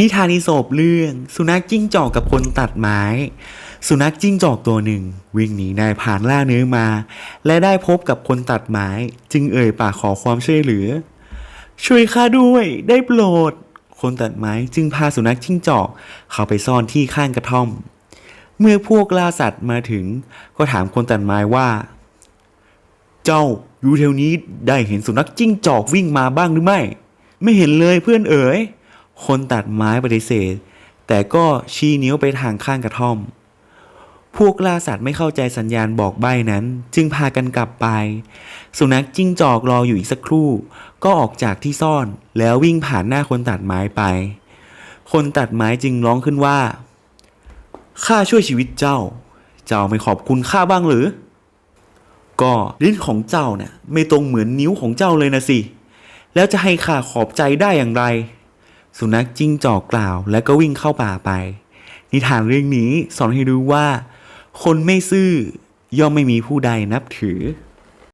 นิทานอีสปเรื่อง สุนัขจิ้งจอกกับคนตัดไม้ สุนัขจิ้งจอกตัวหนึ่ง วิ่งหนีนายผ่านล่าเนื้อมา และได้พบกับคนตัดไม้ จึงเอ่ยปากขอความช่วยเหลือ ช่วยข้าด้วยได้โปรด คนตัดไม้จึงพาสุนัขจิ้งจอก เข้าไปซ่อนที่ข้างกระท่อม เมื่อพวกล่าสัตว์มาถึง ก็ถามคนตัดไม้ว่า เจ้าอยู่แถวนี้ได้เห็นสุนัขจิ้งจอกวิ่งมาบ้างหรือไม่ ไม่เห็นเลยเพื่อนเอ๋ย คนตัดไม้ปฏิเสธ แต่ก็ชี้นิ้วไปทางข้างกระท่อม พวกล่าสัตว์ไม่เข้าใจสัญญาณบอกใบ้นั้น จึงพากันกลับไป สุนัขจิ้งจอกรออยู่อีกสักครู่ ก็ออกจากที่ซ่อนแล้ววิ่งผ่านหน้าคนตัดไม้ไป คนตัดไม้จึงร้องขึ้นว่าข้าช่วยชีวิตเจ้า เจ้าไม่ขอบคุณข้าบ้างหรือ ก็ลิ้นของเจ้าเนี่ยไม่ตรงเหมือนนิ้วของเจ้าเลยนะสิ แล้วจะให้ข้าขอบใจได้อย่างไร สุนัขจิ้งจอกกล่าว แล้วก็วิ่งเข้าป่าไป นิทานเรื่องนี้สอนให้รู้ว่า คนไม่ซื่อย่อมไม่มีผู้ใดนับถือ